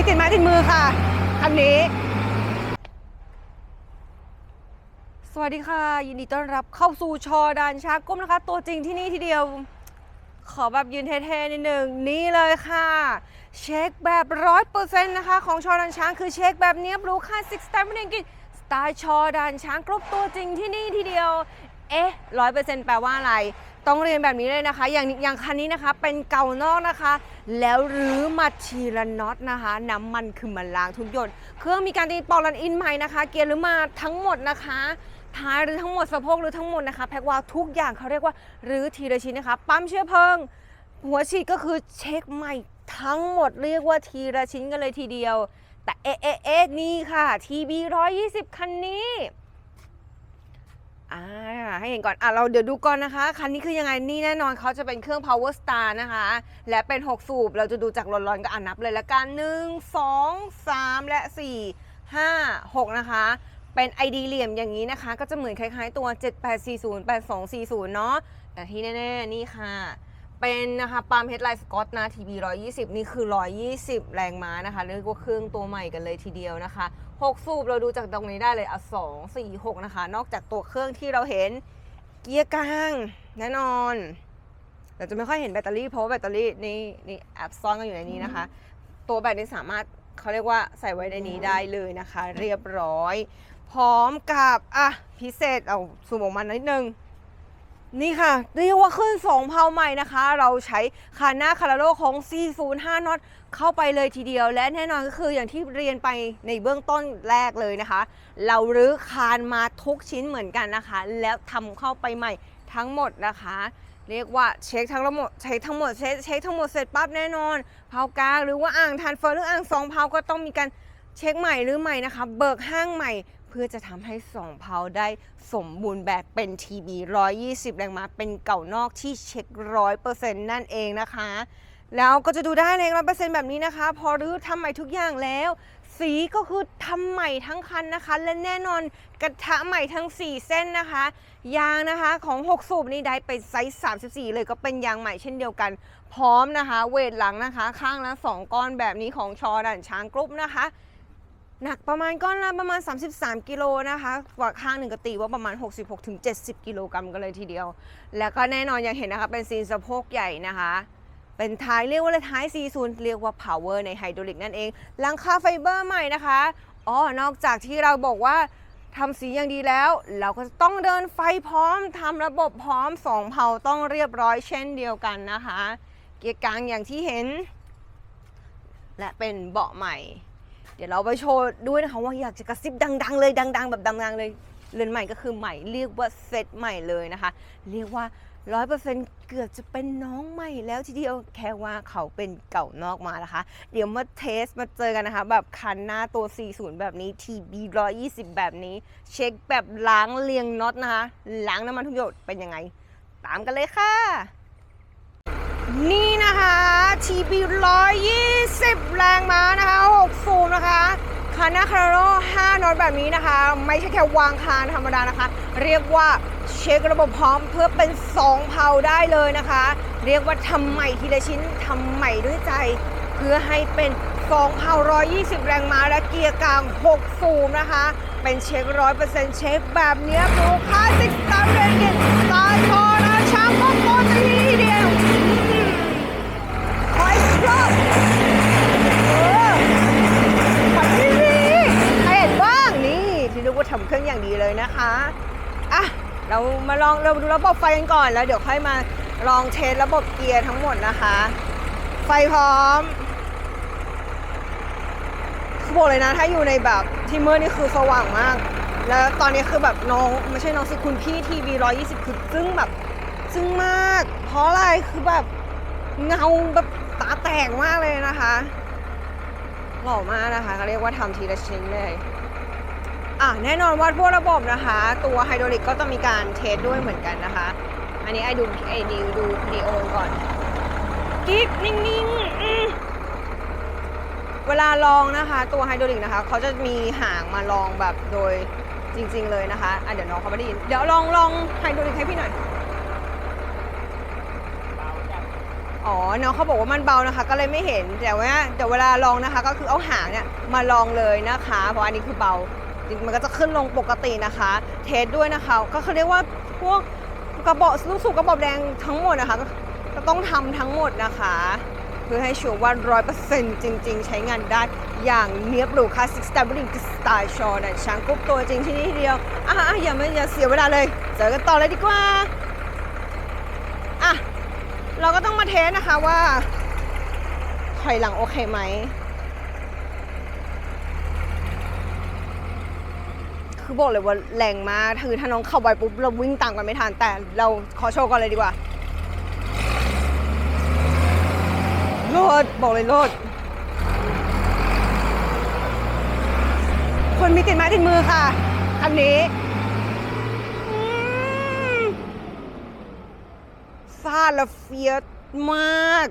มีติดไม้ติดมือค่ะอันนี้ สวัสดีค่ะ ยินดีต้อนรับเข้าสู่ชอดานชากุ้มนะคะ ตัวจริงที่นี่ทีเดียว ขอแบบยืนเท่ๆนิดนึงนี่เลยค่ะ เช็คแบบร้อยเปอร์เซ็นต์นะคะ ของชอดานช้างคือเช็คแบบเนี้ยบลูค่าซิกสแตมป์อังกฤษสไตล์ชอดานช้างกรุ๊ปตัวจริงที่นี่ทีเดียว เอ๊ะร้อยเปอร์เซ็นต์แปลว่าอะไร ต้องเรียนแบบนี้เลยนะคะ อย่างอย่างคันนี้นะคะเป็นเก่านอกนะคะ แล้วรื้อมาทีละน็อตนะคะ น้ำมันคือมันล้างทุกหยดเครื่องมีการตีปอกลันอินใหม่นะคะ เกียร์หรือมาทั้งหมดนะคะท้ายหรือทั้งหมดสะโพกหรือทั้งหมดนะคะแพ็กวาวทุกอย่างเขาเรียกว่ารื้อทีละชิ้นนะคะ ปั๊มเชื้อเพลิง หัวฉีดก็คือเช็คใหม่ทั้งหมดเรียกว่าทีละชิ้นกันเลยทีเดียว แต่เอะเอะเอะนี่ค่ะ TB 120คันนี้ อ่าให้เห็นก่อน อะ เราเดี๋ยวดูก่อนนะคะ คันนี้คือยังไง นี่แน่นอนเขาจะเป็นเครื่อง power star นะคะ และเป็น 6 สูบ เราจะดูจากร้อนๆก็อ่านนับเลยละกัน 1 2 3 และ 4 5 6 นะคะ เป็น ID เหลี่ยมอย่างนี้นะคะ ก็จะเหมือนคล้ายๆตัว 7840 8240 เนาะ แต่ที่แน่ๆ นี่ค่ะ เป็นนะคะปั๊มเฮดไลน์สกอตนะ TB 120 นี่คือ 120 แรงม้านะคะ เรียกว่าเครื่องตัวใหม่กันเลยทีเดียวนะคะ 6 สูบเราดูจากตรงนี้ได้เลยอะ2 4 6 นะคะ นอกจากตัวเครื่องที่เราเห็นเกียร์กลางแน่นอนเราจะไม่ค่อยเห็นแบตเตอรี่เพราะแบตเตอรี่นี่นี่แอบซ่อนกันอยู่ในนี้นะคะ ตัวแบตนี่สามารถเขาเรียกว่าใส่ไว้ในนี้ได้เลยนะคะ เรียบร้อย พร้อมกับอะพิเศษเอาสูบออกมานิดนึง นี่ค่ะเรียกว่าขึ้น 2 เพาใหม่นะคะ เราใช้คาน่าคาราโลของ 405 น็อตเข้าไปเลยทีเดียว และแน่นอนก็คืออย่างที่เรียนไปในเบื้องต้นแรกเลยนะคะ เรารื้อคานมาทุกชิ้นเหมือนกันนะคะ แล้วทำเข้าไปใหม่ทั้งหมดนะคะ เรียกว่าเช็คทั้งหมดเช็คทั้งหมดเช็คเช็คทั้งหมดเสร็จปั๊บแน่นอนเพากลางหรือว่าอ่างทานเฟอร์หรืออ่างสองเพาก็ต้องมีการเช็คใหม่หรือใหม่นะคะ เบิกห้างใหม่ เพื่อจะทำให้สองเพาได้สมบูรณ์แบบเป็น TB 120 แรงม้าเป็นเก่านอกที่เช็คร้อยเปอร์เซ็นต์นั่นเองนะคะ แล้วก็จะดูได้เลยร้อยเปอร์เซ็นต์แบบนี้นะคะ พอรื้อทำใหม่ทุกอย่างแล้ว สีก็คือทำใหม่ทั้งคันนะคะ และแน่นอนกระทะใหม่ทั้ง 4 เส้นนะคะ ยางนะคะของ 6 สูบนี่ได้เป็นไซส์34 เลยก็เป็นยางใหม่เช่นเดียวกัน พร้อมนะคะ เวทหลังนะคะ ข้างละ2ก้อนแบบนี้ของชอดันช้างกรุ๊ปนะคะ หนักประมาณก้อนละประมาณ 33 กิโลนะคะกว่าข้างหนึ่งก็ตีว่าประมาณ 66-70 กิโลกรัมกันเลยทีเดียว แล้วก็แน่นอนอย่างเห็นนะคะเป็นซีนสะโพกใหญ่นะคะ เป็นท้ายเรียกว่าท้าย40เรียกว่า power ในไฮดรอลิกนั่นเองหลังคาไฟเบอร์ใหม่นะคะอ๋อนอกจากที่เราบอกว่าทำสีอย่างดีแล้ว เราก็ต้องเดินไฟพร้อมทำระบบพร้อมสองเผาต้องเรียบร้อยเช่นเดียวกันนะคะ เกียร์กลางอย่างที่เห็น และเป็นเบาะใหม่ เดี๋ยวเราไปโชว์ด้วยนะคะว่าอยากจะกระซิบดัง ๆ เลยดัง ๆ แบบดังๆเลยเรือนใหม่ก็คือใหม่เรียกว่าเซตใหม่เลยนะคะ เรียกว่าร้อยเปอร์เซ็นต์เกือบจะเป็นน้องใหม่แล้วทีเดียวแค่ว่าเขาเป็นเก่านอกมานะคะ เดี๋ยวมาเทสมาเจอกันนะคะ แบบคันหน้าตัว 40 แบบนี้ TB 120 แบบนี้ เช็คแบบล้างเรียงน็อตนะคะ ล้างน้ำมันทุกหยดเป็นยังไง ตามกันเลยค่ะ นี่นะคะ TB 120 แรงม้านะคะ6สูบนะคะคานาคาร์โร5น็อตแบบนี้นะคะ ไม่ใช่แค่วางคานธรรมดานะคะ เรียกว่าเช็คระบบพร้อมเพื่อเป็น 2เพาได้เลยนะคะ เรียกว่าทำใหม่ทีละชิ้นทำใหม่ด้วยใจ เพื่อให้เป็น2เพา120 แรงม้าและเกียร์กลาง 6 สูบนะคะ เป็นเช็ค 100%เช็คแบบนี้ยดูคาสสิกสตาร์เรนกิน เรามาลองเราดูระบบไฟกันก่อนแล้วเดี๋ยวค่อยมาลองเทสระบบเกียร์ทั้งหมดนะคะ ไฟพร้อมเขาบอกเลยนะ ถ้าอยู่ในแบบที่มืดนี่คือสว่างมาก แล้วตอนนี้คือแบบน้องไม่ใช่น้องสิคุณพี่ทีวี120คือจึ้งแบบจึ้งมาก เพราะอะไรคือแบบเงาแบบตาแตกมากเลยนะคะ หล่อมากนะคะเขาเรียกว่าทำทีละชิ้นเลย อะแน่นอนว่าพวกระบบนะคะ ตัวไฮดรอลิกก็ต้องมีการเทสด้วยเหมือนกันนะคะ อันนี้ไอ้ดูไอ้ดิวดูวิดีโอก่อนกิ๊กนิ่งๆเวลาลองนะคะ ตัวไฮดรอลิกนะคะเขาจะมีหางมาลองแบบโดยจริง ๆ เลยนะคะอะเดี๋ยวน้องเขาไม่ได้ยิน เดี๋ยวลองลองไฮดรอลิกให้พี่หน่อยอ๋อน้องเขาบอกว่ามันเบานะคะ ก็เลยไม่เห็นแต่ว่าเดี๋ยวเวลาลองนะคะ ก็คือเอาหางเนี่ยมาลองเลยนะคะ เพราะอันนี้คือเบา มันก็จะขึ้นลงปกตินะคะ เทสด้วยนะคะ ก็เขาเรียกว่าพวกกระบอกลูกสูบกระบอกแดงทั้งหมดนะคะก็ต้องทำทั้งหมดนะคะ เพื่อให้ชัวร์ว่าร้อยเปอร์เซ็นต์จริง ๆ ใช้งานได้อย่างเนียบหรูคลาสสิกสไตล์บริงสไตล์ชอนะช้างกรุ๊ปตัวจริงที่นี่ทีเดียวอะอะอย่าไม่อย่าเสียเวลาเลยเจอกันต่อเลยดีกว่าอะเราก็ต้องมาเทสนะคะว่าถอยหลังโอเคไหม คือบอกเลยว่าแรงมากคือถ้าน้องข้าไปปุ๊บเราวิ่งตามกันไม่ทันแต่เราขอโชว์ก่อนเลยดีกว่าโลดบอกเลยโลดคนมีติดไม้ติดมือค่ะ อันนี้ฟาดแล้วเฟียสมาก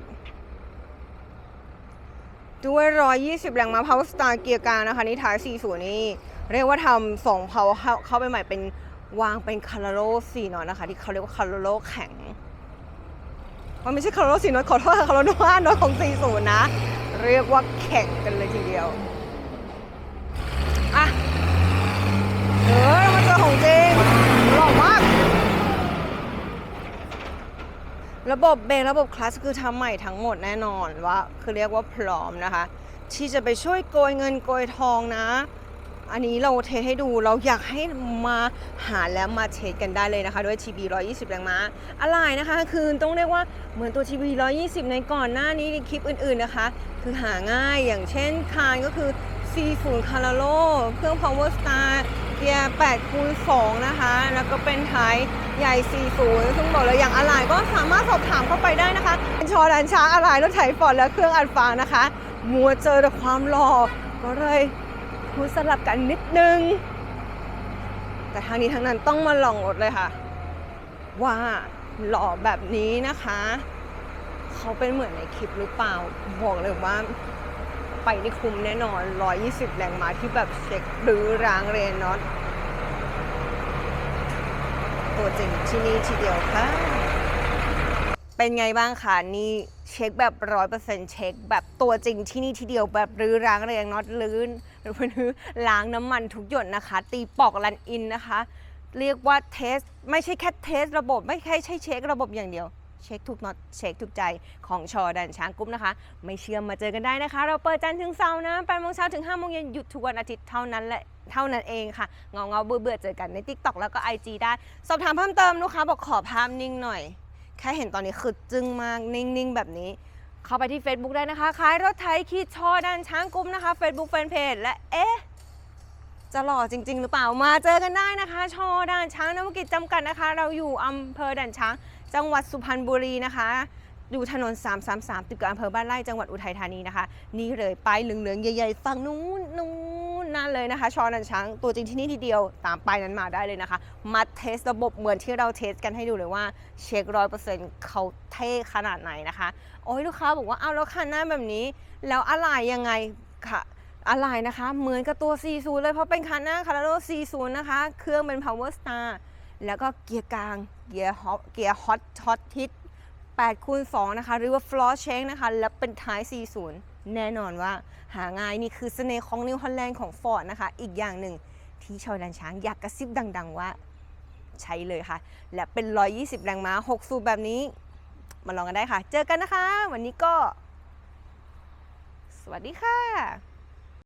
ด้วย 120 แรงมา Power Star เกียร์กลางนะคะ นี่ท้าย 40 นี่ เรียกว่าทำสองเพาเขาเข้าไปใหม่เป็นวางเป็นคาร์โลสี่นอนนะคะ ที่เขาเรียกว่าคาร์โลแข็ง มันไม่ใช่คาร์โลสี่นอนขอโทษคาร์โลห้านอนของ40นะ เรียกว่าแข่งกันเลยทีเดียวอะเออเรามาเจอของจริงหล่อมากระบบเบรกระบบคลัสคือทำใหม่ทั้งหมดแน่นอนว่า คือเรียกว่าพร้อมนะคะ ที่จะไปช่วยโกยเงินโกยทองนะ อันนี้เราเทสให้ดูเราอยากให้มาหาแล้วมาเทสกันได้เลยนะคะด้วย TB 120 แรงม้าอะไรนะคะ คือต้องเรียกว่าเหมือนตัว TB 120 ในก่อนหน้านี้ในคลิปอื่นๆนะคะ คือหาง่ายอย่างเช่นคานก็คือ40 c a r a l o เครื่อง Power Star เกียร์8คูณ2นะคะ แล้วก็เป็นท้ายใหญ่ 40 ซึ่งบอกเลยอย่างอะไรก็สามารถสอบถามเข้าไปได้นะคะเป็นชอดันช้างอะไรรถไถฟอร์ดและเครื่องอัดฟางนะคะ มัวเจอแต่ความหล่อก็เลย พูดสลับกันนิดนึง แต่ทางนี้ทั้งนั้นต้องมาลองรถเลยค่ะ ว่าหล่อแบบนี้นะคะ เขาเป็นเหมือนในคลิปหรือเปล่า บอกเลยว่าไปนี่คุ้มแน่นอน 120 แรงม้าที่แบบเช็คหรือร้างเรนน็อตตัวจริงที่นี่ทีเดียวค่ะ เป็นไงบ้างคะนี่เช็คแบบร้อยเปอร์เซ็นต์เช็คแบบตัวจริงที่นี่ทีเดียวแบบรื้อร้างเรียงน็อตลื้น หรือพื้นล้างน้ำมันทุกหยดนะคะ ตีปอกรันอินนะคะ เรียกว่าเทส ไม่ใช่แค่เทสระบบ ไม่ใช่ใช่เช็คระบบอย่างเดียว เช็คทุกน็อตเช็คทุกใจของชอดันช้างกุ๊ปนะคะ ไม่เชื่อมาเจอกันได้นะคะ เราเปิดจันทร์ถึงเสาร์นะ8โมงเช้าถึง5โมงเย็นหยุดทุกวันอาทิตย์เท่านั้นแหละเท่านั้นเองค่ะเงาเงาเบื่อเบื่อเจอกันใน t ิ k t o k แล้วก็ IG ได้ สอบถามเพิ่มเติมลูกค้าบอกขอภาพนิ่งหน่อย แค่เห็นตอนนี้คือจึ้งมากนิ่งๆแบบนี้ เข้าไปที่ Facebook ได้นะคะขายรถไถขีดชอดันช้างกุ้มนะคะ Facebook Fanpage และเอ๊ะจะหล่อจริง ๆ หรือเปล่ามาเจอกันได้นะคะ ชอด่านช้างนวกิจจำกัดนะคะ เราอยู่อำเภอด่านช้าง จังหวัดสุพรรณบุรีนะคะ อยู่ถนน 333 ติดกับอำเภอบ้านไร่จังหวัดอุทัยธานีนะคะ นี่เลยป้ายเหลืองๆใหญ่ๆฝั่งนู้นนู้น นั่นเลยนะคะ ชอด่านช้างตัวจริงที่นี่ทีเดียวตามป้ายนั้นมาได้เลยนะคะ มาเทสระบบเหมือนที่เราเทสกันให้ดูเลยว่าเช็คร้อยเปอร์เซ็นต์เขาเท่ขนาดไหนนะคะ โอ้ยลูกค้าบอกว่าเอาแล้วคันหน้าแบบนี้ แล้วอะไรยังไงค่ะอะไรนะคะ เหมือนกับตัว 40 เลยเพราะเป็นคันหน้าคาร์โล40 นะคะ เครื่องเป็น Power Star แล้วก็เกียร์กลาง เกียร์ฮอตเกียร์ฮอตฮอตทิศ8คูณ2นะคะหรือว่า floor change นะคะ แล้วเป็นท้าย 40 แน่นอนว่าหาง่ายนี่คือเสน่ห์ของนิวฮอลแลนด์ของฟอร์ดนะคะ อีกอย่างหนึ่งที่ชาวดันช้างอยากกระซิบดัง ๆ ว่าใช้เลยค่ะ และเป็น 120 แรงม้า 6 สูบแบบนี้ มาลองกันได้ค่ะ เจอกันนะคะ วันนี้ก็ สวัสดีค่ะ